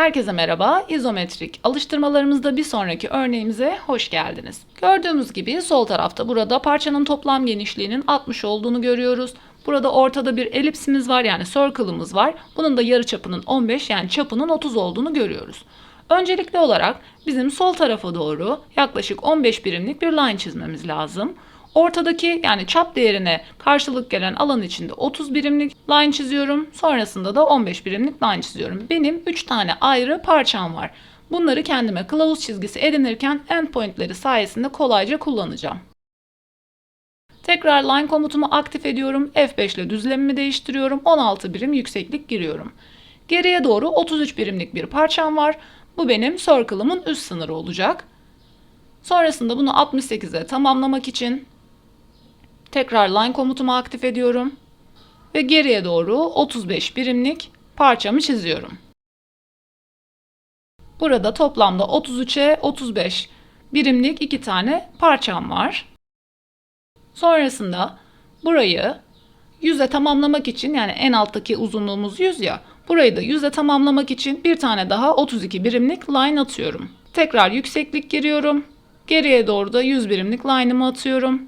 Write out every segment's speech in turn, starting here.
Herkese merhaba. İzometrik alıştırmalarımızda bir sonraki örneğimize hoş geldiniz. Gördüğümüz gibi sol tarafta burada parçanın toplam genişliğinin 60 olduğunu görüyoruz. Burada ortada bir elipsimiz var yani circle'ımız var. Bunun da yarıçapının 15 yani çapının 30 olduğunu görüyoruz. Öncelikli olarak bizim sol tarafa doğru yaklaşık 15 birimlik bir line çizmemiz lazım. Ortadaki yani çap değerine karşılık gelen alan içinde 30 birimlik line çiziyorum. Sonrasında da 15 birimlik line çiziyorum. Benim 3 tane ayrı parçam var. Bunları kendime kılavuz çizgisi edinirken endpointleri sayesinde kolayca kullanacağım. Tekrar line komutumu aktif ediyorum. F5 ile düzlemimi değiştiriyorum. 16 birim yükseklik giriyorum. Geriye doğru 33 birimlik bir parçam var. Bu benim circle'ımın üst sınırı olacak. Sonrasında bunu 68'e tamamlamak için tekrar line komutumu aktif ediyorum. Ve geriye doğru 35 birimlik parçamı çiziyorum. Burada toplamda 33'e 35 birimlik iki tane parçam var. Sonrasında burayı 100'e tamamlamak için yani en alttaki uzunluğumuz 100 ya. Burayı da 100'e tamamlamak için bir tane daha 32 birimlik line atıyorum. Tekrar yükseklik giriyorum. Geriye doğru da 100 birimlik line'ımı atıyorum.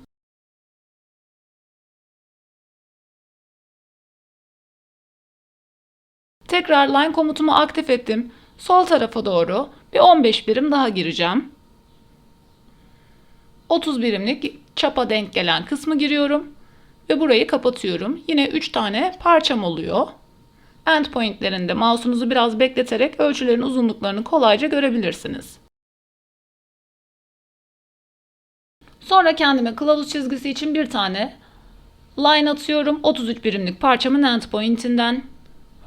Tekrar line komutumu aktif ettim. Sol tarafa doğru bir 15 birim daha gireceğim. 30 birimlik çapa denk gelen kısmı giriyorum ve burayı kapatıyorum. Yine 3 tane parçam oluyor. Endpointlerinde mouse'unuzu biraz bekleterek ölçülerin uzunluklarını kolayca görebilirsiniz. Sonra kendime kılavuz çizgisi için bir tane line atıyorum. 33 birimlik parçamın endpointinden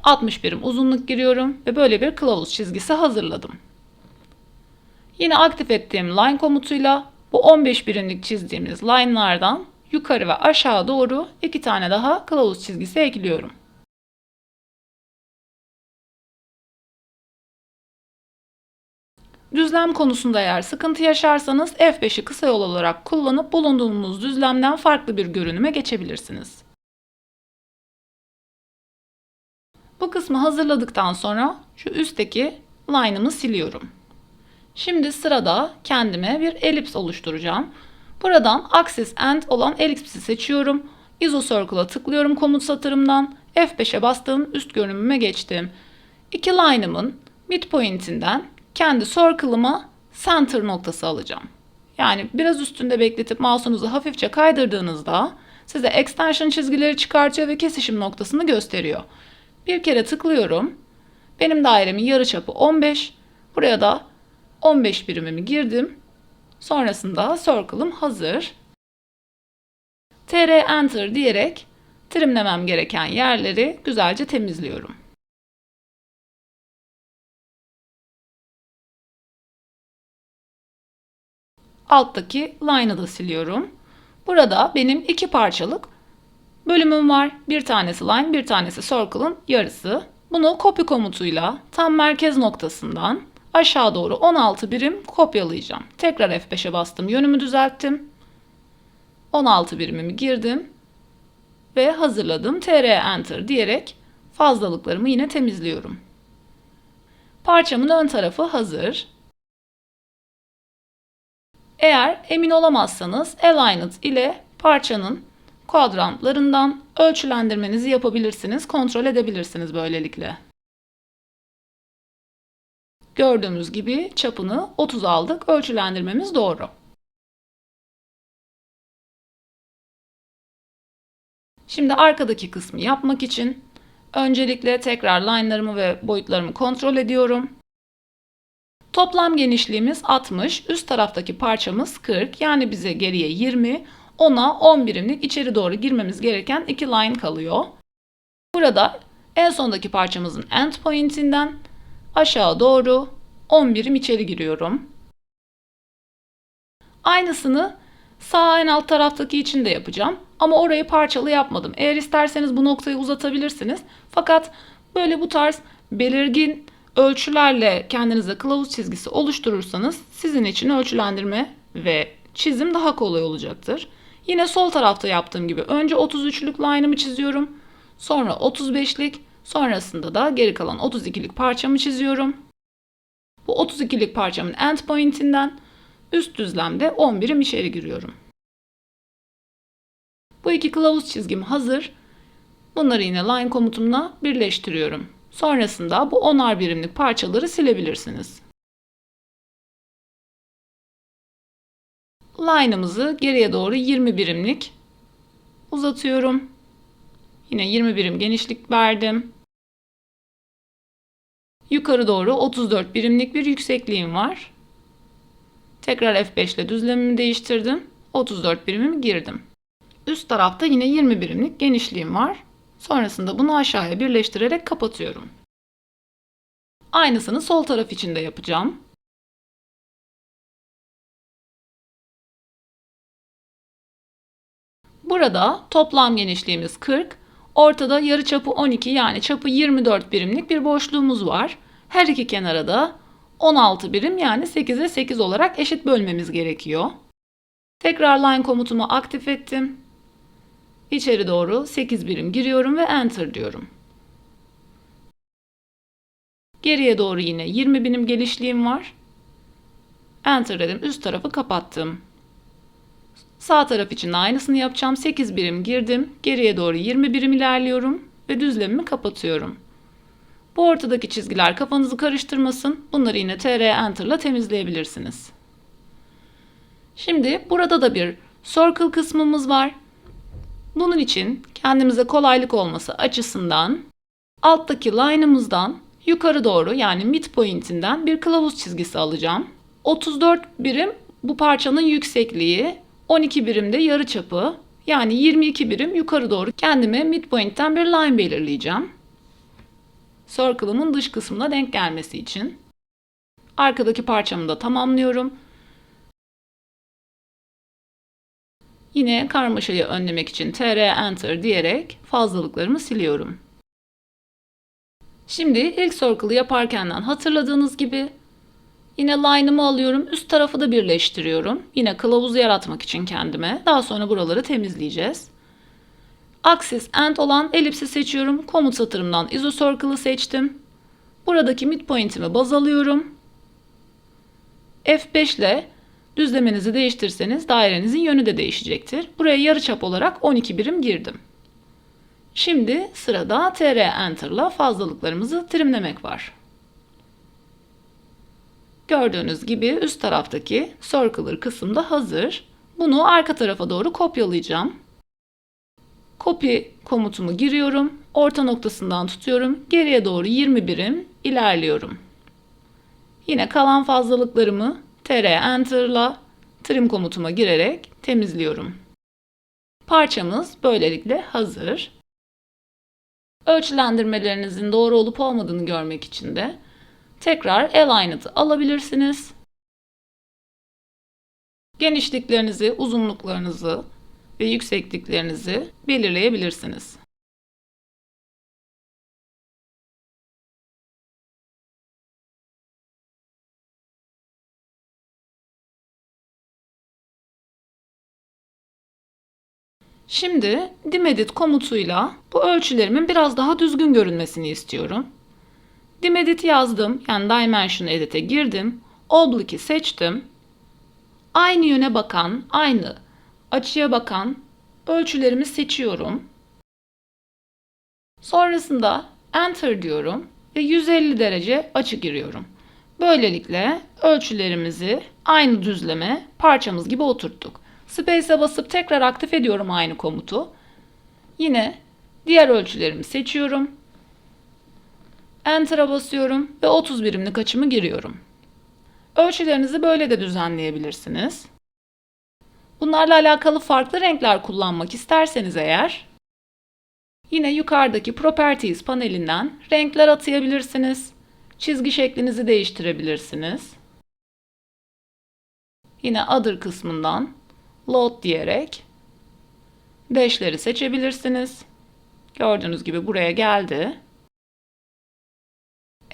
60 birim uzunluk giriyorum ve böyle bir kılavuz çizgisi hazırladım. Yine aktif ettiğim line komutuyla bu 15 birimlik çizdiğimiz line'lardan yukarı ve aşağı doğru iki tane daha kılavuz çizgisi ekliyorum. Düzlem konusunda eğer sıkıntı yaşarsanız F5'i kısa yol olarak kullanıp bulunduğunuz düzlemden farklı bir görünüme geçebilirsiniz. Bu kısmı hazırladıktan sonra şu üstteki line'ımı siliyorum. Şimdi sırada kendime bir elips oluşturacağım. Buradan axis end olan elipsi seçiyorum. Isocircle'a tıklıyorum komut satırımdan. F5'e bastım üst görünümüme geçtim. İki line'ımın midpoint'inden kendi circle'ıma center noktası alacağım. Yani biraz üstünde bekletip mouse'unuzu hafifçe kaydırdığınızda size extension çizgileri çıkartıyor ve kesişim noktasını gösteriyor. Bir kere tıklıyorum. Benim dairemin yarıçapı 15. Buraya da 15 birimimi girdim. Sonrasında circle'ım hazır. TR Enter diyerek trimlemem gereken yerleri güzelce temizliyorum. Alttaki line'ı da siliyorum. Burada benim iki parçalık bölümüm var. Bir tanesi line, bir tanesi circle'ın yarısı. Bunu copy komutuyla tam merkez noktasından aşağı doğru 16 birim kopyalayacağım. Tekrar F5'e bastım. Yönümü düzelttim. 16 birimimi girdim ve hazırladım. TR Enter diyerek fazlalıklarımı yine temizliyorum. Parçamın ön tarafı hazır. Eğer emin olamazsanız Aligned ile parçanın kuadrantlarından ölçülendirmenizi yapabilirsiniz, kontrol edebilirsiniz böylelikle. Gördüğümüz gibi çapını 30 aldık, ölçülendirmemiz doğru. Şimdi arkadaki kısmı yapmak için öncelikle tekrar line'larımı ve boyutlarımı kontrol ediyorum. Toplam genişliğimiz 60, üst taraftaki parçamız 40 yani bize geriye 20, ona 10 birimlik içeri doğru girmemiz gereken iki line kalıyor. Burada en sondaki parçamızın end point'inden aşağı doğru 10 birim içeri giriyorum. Aynısını sağ en alt taraftaki için de yapacağım. Ama orayı parçalı yapmadım. Eğer isterseniz bu noktayı uzatabilirsiniz. Fakat böyle bu tarz belirgin ölçülerle kendinize kılavuz çizgisi oluşturursanız sizin için ölçülendirme ve çizim daha kolay olacaktır. Yine sol tarafta yaptığım gibi önce 33'lük line'ımı çiziyorum. Sonra 35'lik, sonrasında da geri kalan 32'lik parçamı çiziyorum. Bu 32'lik parçamın endpoint'inden üst düzlemde 10 birim içeri giriyorum. Bu iki kılavuz çizgim hazır. Bunları yine line komutumla birleştiriyorum. Sonrasında bu 10'ar birimlik parçaları silebilirsiniz. Line'ımızı geriye doğru 20 birimlik uzatıyorum. Yine 20 birim genişlik verdim. Yukarı doğru 34 birimlik bir yüksekliğim var. Tekrar F5 ile düzlemimi değiştirdim. 34 birimimi girdim. Üst tarafta yine 20 birimlik genişliğim var. Sonrasında bunu aşağıya birleştirerek kapatıyorum. Aynısını sol taraf için de yapacağım. Burada toplam genişliğimiz 40, ortada yarıçapı 12 yani çapı 24 birimlik bir boşluğumuz var. Her iki kenara da 16 birim yani 8'e 8 olarak eşit bölmemiz gerekiyor. Tekrar line komutumu aktif ettim. İçeri doğru 8 birim giriyorum ve enter diyorum. Geriye doğru yine 20 birim genişliğim var. Enter dedim. Üst tarafı kapattım. Sağ taraf için aynısını yapacağım. 8 birim girdim. Geriye doğru 20 birim ilerliyorum ve düzlemimi kapatıyorum. Bu ortadaki çizgiler kafanızı karıştırmasın. Bunları yine TR Enter ile temizleyebilirsiniz. Şimdi burada da bir circle kısmımız var. Bunun için kendimize kolaylık olması açısından alttaki line'ımızdan yukarı doğru yani midpoint'inden bir kılavuz çizgisi alacağım. 34 birim bu parçanın yüksekliği, 12 birim de yarıçapı. Yani 22 birim yukarı doğru kendime midpoint'ten bir line belirleyeceğim. Circle'ımın dış kısmına denk gelmesi için. Arkadaki parçamı da tamamlıyorum. Yine karmaşayı önlemek için TR Enter diyerek fazlalıklarımı siliyorum. Şimdi ilk circle'ı yaparkenden hatırladığınız gibi yine line'ımı alıyorum. Üst tarafı da birleştiriyorum. Yine kılavuz yaratmak için kendime. Daha sonra buraları temizleyeceğiz. Axis end olan elipsi seçiyorum. Komut satırımdan isocircle'ı seçtim. Buradaki midpoint'imi baz alıyorum. F5 ile düzlemenizi değiştirseniz dairenizin yönü de değişecektir. Buraya yarıçap olarak 12 birim girdim. Şimdi sırada TR Enter ile fazlalıklarımızı trimlemek var. Gördüğünüz gibi üst taraftaki circular kısımda hazır. Bunu arka tarafa doğru kopyalayacağım. Copy komutumu giriyorum. Orta noktasından tutuyorum. Geriye doğru 20 birim ilerliyorum. Yine kalan fazlalıklarımı TR Enter ile trim komutuma girerek temizliyorum. Parçamız böylelikle hazır. Ölçülendirmelerinizin doğru olup olmadığını görmek için de tekrar Aligned'ı alabilirsiniz. Genişliklerinizi, uzunluklarınızı ve yüksekliklerinizi belirleyebilirsiniz. Şimdi dimedit komutuyla bu ölçülerimin biraz daha düzgün görünmesini istiyorum. Dimedit yazdım. Yani Dimension Edit'e girdim. Oblique'i seçtim. Aynı yöne bakan, aynı açıya bakan ölçülerimi seçiyorum. Sonrasında Enter diyorum ve 150 derece açı giriyorum. Böylelikle ölçülerimizi aynı düzleme parçamız gibi oturttuk. Space'e basıp tekrar aktif ediyorum aynı komutu. Yine diğer ölçülerimi seçiyorum. Enter'a basıyorum ve 30 birimlik açımı giriyorum. Ölçülerinizi böyle de düzenleyebilirsiniz. Bunlarla alakalı farklı renkler kullanmak isterseniz eğer yine yukarıdaki Properties panelinden renkler atayabilirsiniz. Çizgi şeklinizi değiştirebilirsiniz. Yine Other kısmından Load diyerek dash'leri seçebilirsiniz. Gördüğünüz gibi buraya geldi.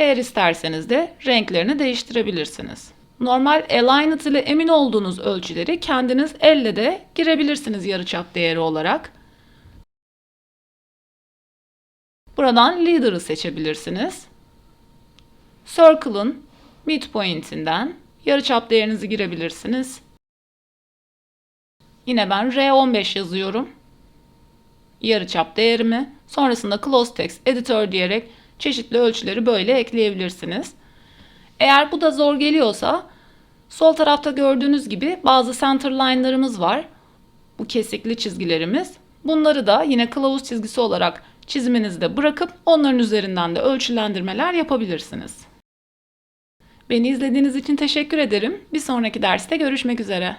Eğer isterseniz de renklerini değiştirebilirsiniz. Normal aligned ile emin olduğunuz ölçüleri kendiniz elle de girebilirsiniz yarıçap değeri olarak. Buradan leader'ı seçebilirsiniz. Circle'ın midpoint'inden yarıçap değerinizi girebilirsiniz. Yine ben R15 yazıyorum. Yarıçap değerimi. Sonrasında close text editor diyerek çeşitli ölçüleri böyle ekleyebilirsiniz. Eğer bu da zor geliyorsa sol tarafta gördüğünüz gibi bazı center line'larımız var. Bu kesikli çizgilerimiz. Bunları da yine kılavuz çizgisi olarak çizmenizde bırakıp onların üzerinden de ölçülendirmeler yapabilirsiniz. Beni izlediğiniz için teşekkür ederim. Bir sonraki derste görüşmek üzere.